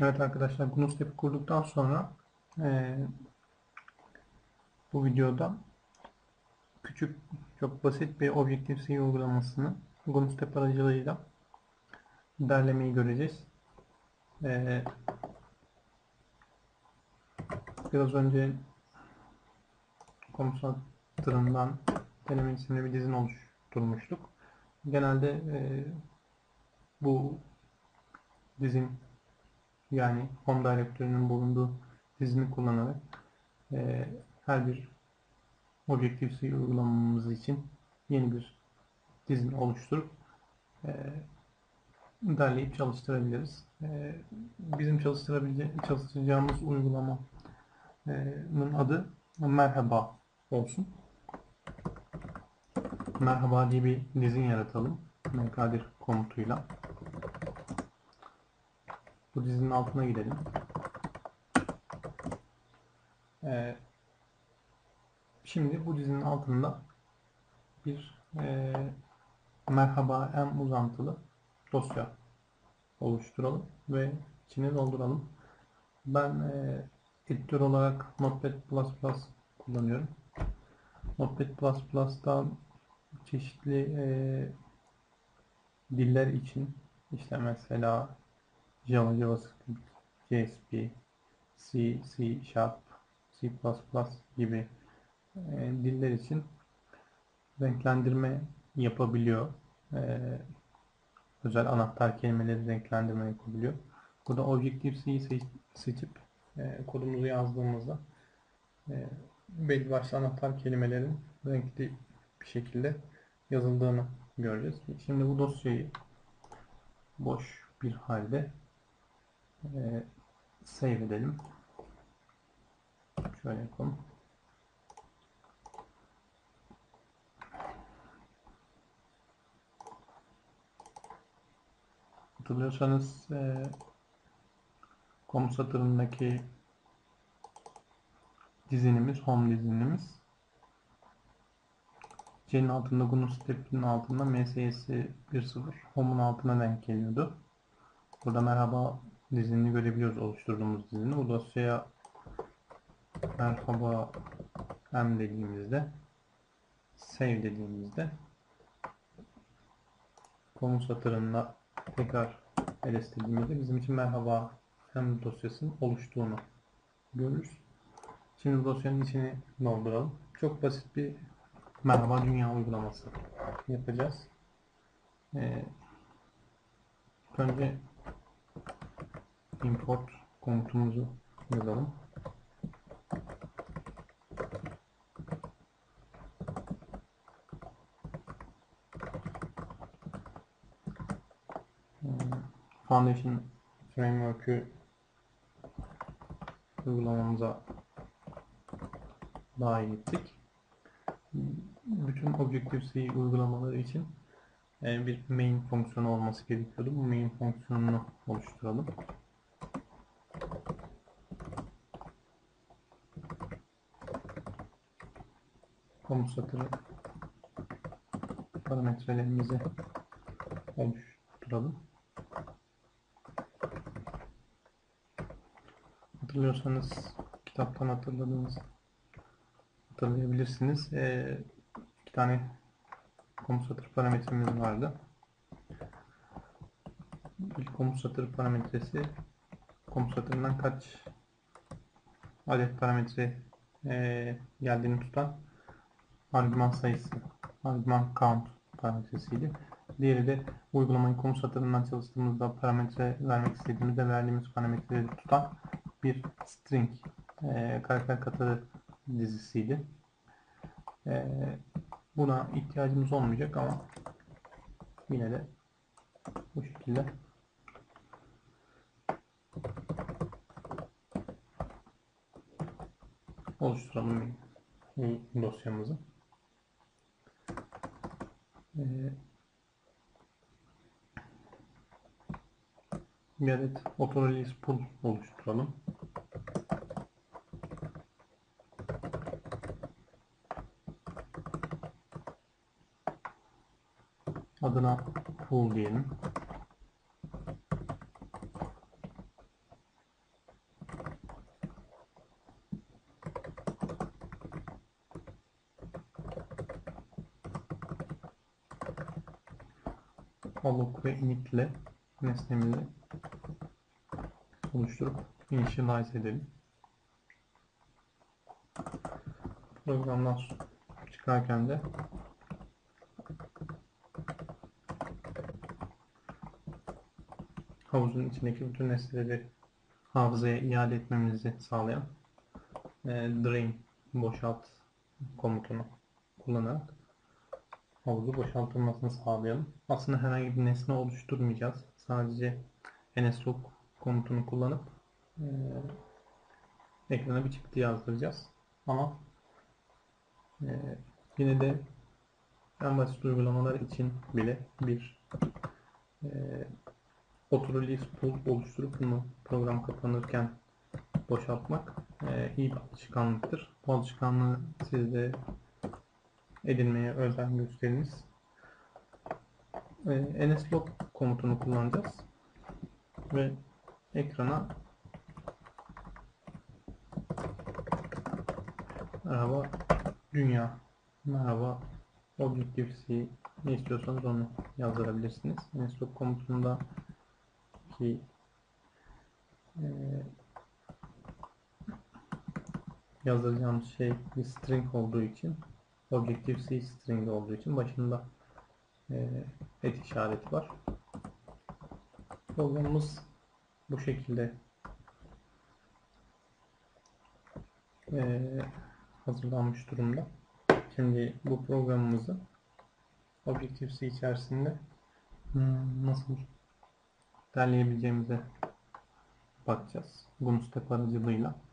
Evet arkadaşlar GNU kurduktan sonra eee, bu videoda küçük çok basit bir Objective-C uygulamasını GNU aracılığıyla derlemeyi göreceğiz. Eee, biraz önce komut satırından deneme isimli bir dizin oluşturmuştuk. Genelde eee, bu dizin yani Home Directory'nin bulunduğu dizini kullanarak e, her bir Objective-C uygulamamız için yeni bir dizin oluşturup e, derleyip çalıştırabiliriz. E, bizim çalıştıracağımız uygulamanın adı Merhaba olsun. Merhaba diye bir dizin yaratalım. mkdir komutuyla. Bu dizinin altına gidelim. Ee, şimdi bu dizinin altında bir e, merhaba m uzantılı dosya oluşturalım ve içini dolduralım. Ben e, editör olarak Notepad++ kullanıyorum. Notepad++'da çeşitli e, diller için işte mesela Java, JavaScript, JSP, C, C Sharp, C++ gibi e, diller için renklendirme yapabiliyor. E, özel anahtar kelimeleri renklendirme yapabiliyor. Burada Objective-C'yi seç, seçip e, kodumuzu yazdığımızda e, belli başlı anahtar kelimelerin renkli bir şekilde yazıldığını göreceğiz. Şimdi bu dosyayı boş bir halde e, save edelim. Şöyle yapalım. Hatırlıyorsanız e, komut satırındaki dizinimiz, home dizinimiz C'nin altında GNU step'in altında MSS 1.0 home'un altına denk geliyordu. Burada merhaba dizini görebiliyoruz oluşturduğumuz dizini. Bu dosyaya merhaba m dediğimizde save dediğimizde komut satırında tekrar ls dediğimizde bizim için merhaba m dosyasının oluştuğunu görürüz. Şimdi dosyanın içini dolduralım. Çok basit bir merhaba dünya uygulaması yapacağız. Ee, önce import komutumuzu yazalım. Foundation Framework'ü uygulamamıza dahil ettik. Bütün Objective-C uygulamaları için e, bir main fonksiyonu olması gerekiyordu. Bu main fonksiyonunu oluşturalım. Komut satırı parametrelerimizi oluşturalım. Hatırlıyorsanız kitaptan hatırladığınız hatırlayabilirsiniz. Ee, iki tane komut satır parametremiz vardı. İlk komut satır parametresi komut satırından kaç adet parametre e, geldiğini tutan argüman sayısı, argüman count parametresiydi. Diğeri de uygulamayı komut satırından çalıştığımızda parametre vermek istediğimizde verdiğimiz parametreleri tutan bir string e, karakter katarı dizisiydi. E, buna ihtiyacımız olmayacak ama yine de bu şekilde oluşturalım dosyamızı. Ee, bir adet autorelease pool oluşturalım. Adına pool diyelim. Alloc ve init ile nesnemizi oluşturup initialize edelim. Programdan çıkarken de havuzun içindeki bütün nesneleri hafızaya iade etmemizi sağlayan e, drain boşalt komutunu kullanarak havuzu boşaltılmasını sağlayalım. Aslında herhangi bir nesne oluşturmayacağız. Sadece nslog komutunu kullanıp e, ekrana bir çıktı yazdıracağız. Ama e, yine de en basit uygulamalar için bile bir e, auto release pool oluşturup bunu program kapanırken boşaltmak e, iyi bir alışkanlıktır. Bu alışkanlığı siz de edinmeye özen gösteriniz. E, nslog komutunu kullanacağız ve ekrana merhaba dünya merhaba Objective-C ne istiyorsanız onu yazdırabilirsiniz. Nslog komutunda ki e, yazdıracağımız şey bir string olduğu için Objective-C string olduğu için başında e, et işareti var. Programımız bu şekilde e, hazırlanmış durumda. Şimdi bu programımızı Objective-C içerisinde hmm, nasıl derleyebileceğimize bakacağız. Gunstep aracılığıyla.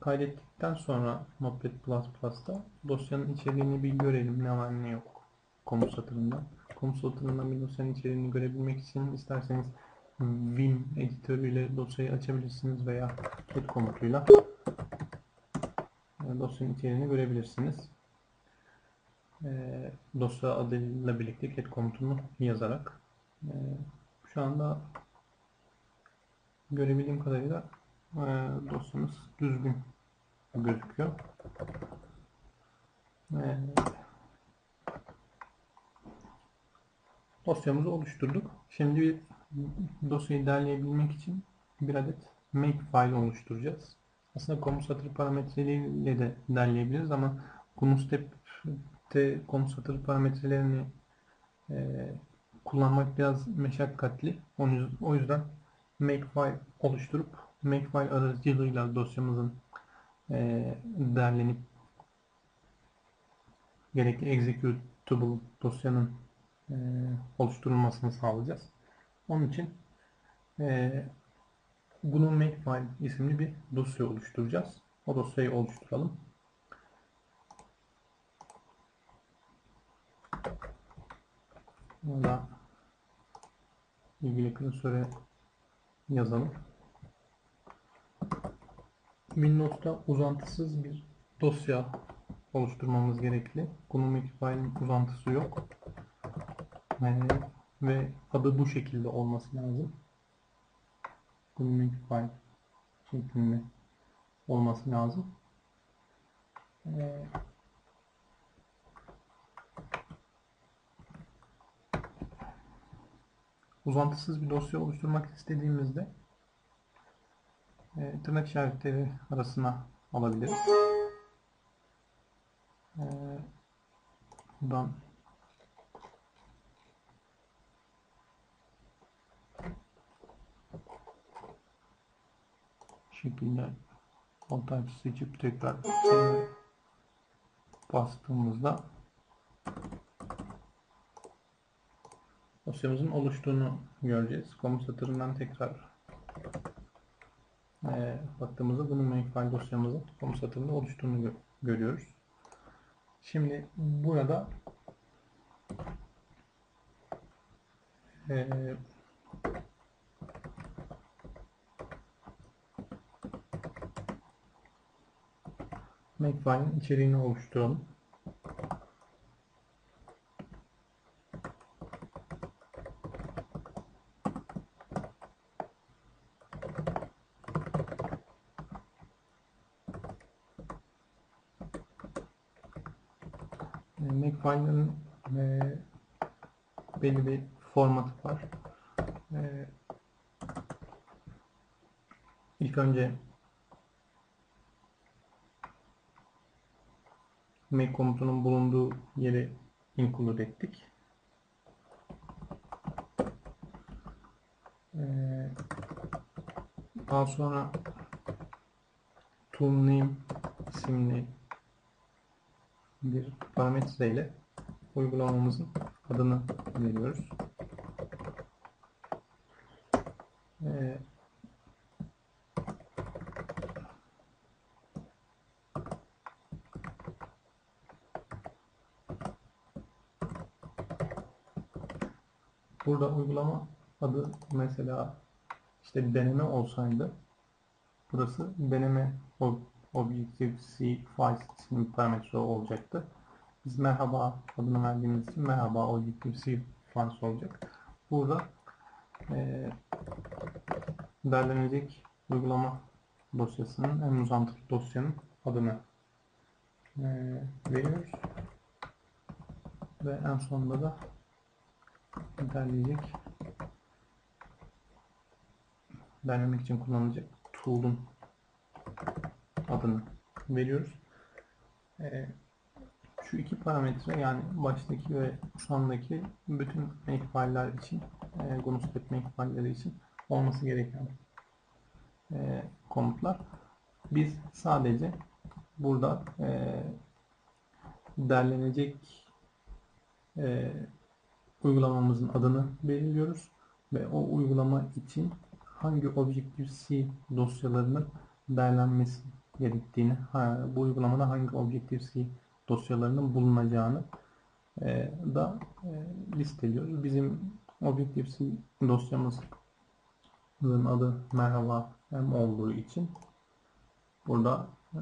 Kaydettikten sonra Notepad++'da dosyanın içeriğini bir görelim. Ne var ne yok. Komut satırında. Komut satırında bir dosyanın içeriğini görebilmek için isterseniz Vim editörüyle dosyayı açabilirsiniz veya cat komutuyla dosyanın içeriğini görebilirsiniz. dosya adıyla birlikte cat komutunu yazarak şu anda görebildiğim kadarıyla dosyamız düzgün gözüküyor. Dosyamızı oluşturduk. Şimdi bir dosyayı derleyebilmek için bir adet make file oluşturacağız. Aslında komut satır parametreleriyle de derleyebiliriz ama GNU-STEP'te komut satır parametrelerini e, kullanmak biraz meşakkatli. O yüzden make file oluşturup make file aracılığıyla dosyamızın e, derlenip gerekli executable dosyanın e, oluşturulmasını sağlayacağız. Onun için e, GNU Makefile isimli bir dosya oluşturacağız. O dosyayı oluşturalım. Burada ilgili klasöre yazalım. Windows'ta uzantısız bir dosya oluşturmamız gerekli. GNU Makefile'in uzantısı yok. Yani, ve adı bu şekilde olması lazım. GNU Makefile şeklinde olması lazım. Ee, uzantısız bir dosya oluşturmak istediğimizde e, tırnak işaretleri arasına alabiliriz. E, buradan şekilde type seçip tekrar bastığımızda dosyamızın oluştuğunu göreceğiz. Komut satırından tekrar e, baktığımızda bunun makefile dosyamızın komut satırında oluştuğunu gö görüyoruz. Şimdi burada e, Makefile'in içeriğini oluşturalım. Makefile'ın e, belli bir formatı var. Ee, ilk önce make komutunun bulunduğu yeri include ettik. Ee, daha sonra tool name isimli bir parametre ile uygulamamızın adını veriyoruz. Ee, burada uygulama adı mesela işte deneme olsaydı burası deneme Objective-C Files isimli parametre olacaktı. Biz merhaba adını verdiğimiz için merhaba Objective-C Files olacak. Burada e, derlenecek uygulama dosyasının en uzantılı dosyanın adını e, veriyoruz. Ve en sonunda da derleyecek derlemek için kullanılacak tool'un adını veriyoruz. Ee, şu iki parametre yani baştaki ve sondaki bütün makefile'ler için e, GNU/Step makefile'leri için olması gereken e, komutlar. Biz sadece burada e, derlenecek e, uygulamamızın adını belirliyoruz ve o uygulama için hangi Objective-C dosyalarının derlenmesi gerektiğini, bu uygulamada hangi Objective-C dosyalarının bulunacağını e, da e, listeliyoruz. Bizim Objective-C dosyamızın adı merhaba M olduğu için burada e,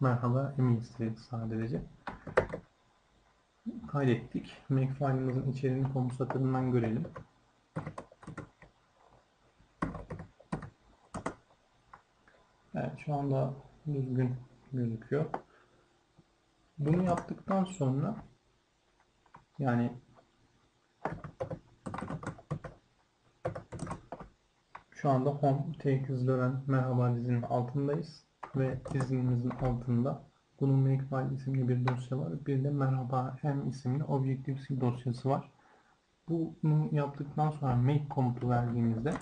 merhaba M listeli sadece kaydettik. Makefile'ımızın içeriğini komut satırından görelim. Evet şu anda düzgün gözüküyor. Bunu yaptıktan sonra yani şu anda home take hızlanan merhaba dizinin altındayız ve dizinimizin altında bunun makefile isimli bir dosya var. Bir de merhaba m isimli Objective-C dosyası var. Bunu yaptıktan sonra make komutu verdiğimizde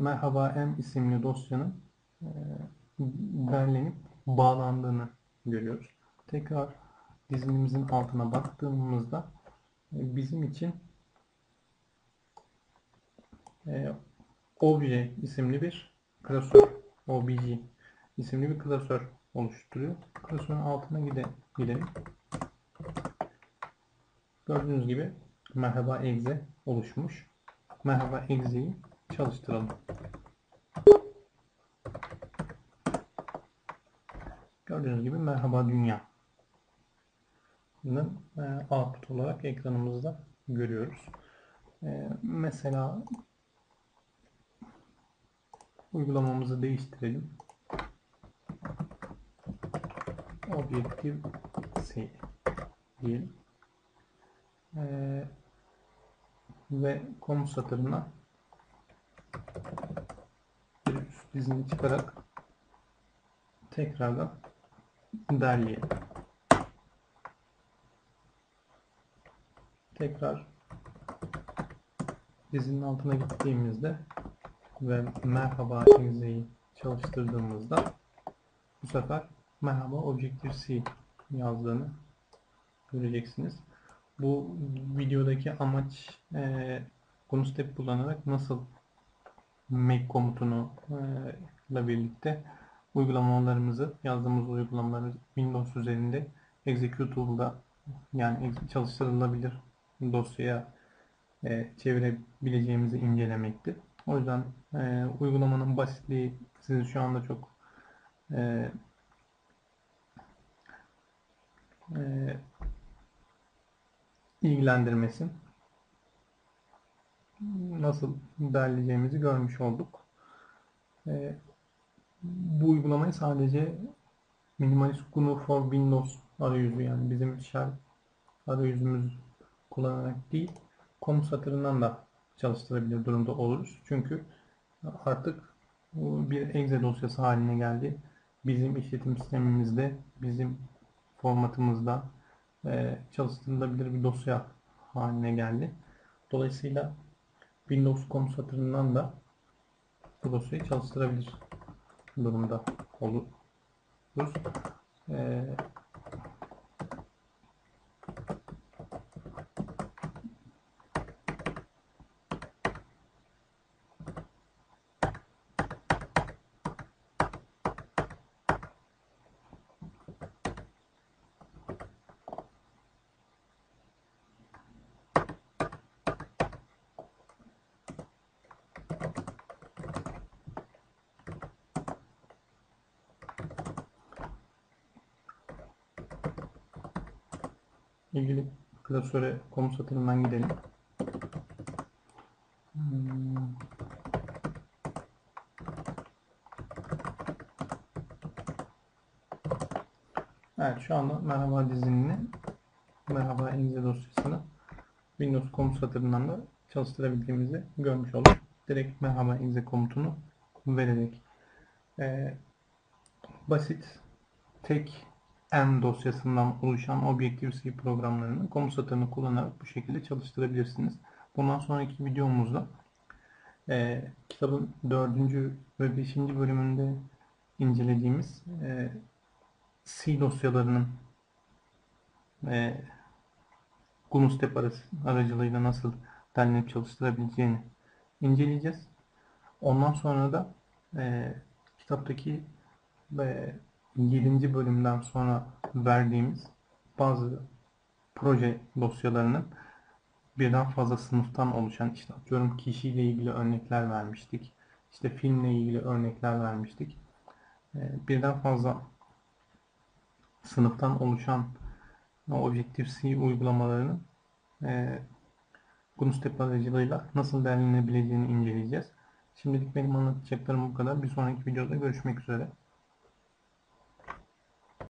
merhaba m isimli dosyanın e, derlenip bağlandığını görüyoruz. Tekrar dizilimizin altına baktığımızda e, bizim için e, obje isimli bir klasör obj isimli bir klasör oluşturuyor. Klasörün altına gide, gidelim. Gördüğünüz gibi merhaba exe oluşmuş. Merhaba exe'yi çalıştıralım. Gördüğünüz gibi merhaba dünya output olarak ekranımızda görüyoruz. E, mesela uygulamamızı değiştirelim. Objective C diyelim. Ee, ve komut satırına bir üst dizini çıkarak tekrardan derleyelim. Tekrar dizinin altına gittiğimizde ve merhaba exe'yi çalıştırdığımızda bu sefer merhaba Objective-C yazdığını göreceksiniz. Bu videodaki amaç e, konu step kullanarak nasıl make komutunu e, ile birlikte uygulamalarımızı yazdığımız uygulamaları Windows üzerinde executable'da yani çalıştırılabilir dosyaya e, çevirebileceğimizi incelemekti. O yüzden e, uygulamanın basitliği sizi şu anda çok e, e, ilgilendirmesin. Nasıl derleyeceğimizi görmüş olduk. E, bu uygulamayı sadece Minimalist GNU for Windows arayüzü yani bizim shell arayüzümüz kullanarak değil, komut satırından da çalıştırabilir durumda oluruz. Çünkü artık bir exe dosyası haline geldi. Bizim işletim sistemimizde, bizim formatımızda e, çalıştırılabilir bir dosya haline geldi. Dolayısıyla Windows komut satırından da bu dosyayı çalıştırabilir durumda oluruz. E, ilgili klasöre komut satırından gidelim. Hmm. Evet şu anda merhaba dizinini merhaba exe dosyasını Windows komut satırından da çalıştırabildiğimizi görmüş olduk. Direkt merhaba exe komutunu vererek e, basit tek M dosyasından oluşan Objective-C programlarını komut satırını kullanarak bu şekilde çalıştırabilirsiniz. Bundan sonraki videomuzda e, kitabın 4. ve 5. bölümünde incelediğimiz e, C dosyalarının e, GNU-Step aracılığıyla nasıl derlenip çalıştırabileceğini inceleyeceğiz. Ondan sonra da e, kitaptaki ve 7. bölümden sonra verdiğimiz bazı proje dosyalarının birden fazla sınıftan oluşan işte atıyorum kişiyle ilgili örnekler vermiştik. İşte filmle ilgili örnekler vermiştik. Ee, birden fazla sınıftan oluşan Objective-C uygulamalarının e, GNU-Step aracılığıyla nasıl derlenebileceğini inceleyeceğiz. Şimdilik benim anlatacaklarım bu kadar. Bir sonraki videoda görüşmek üzere.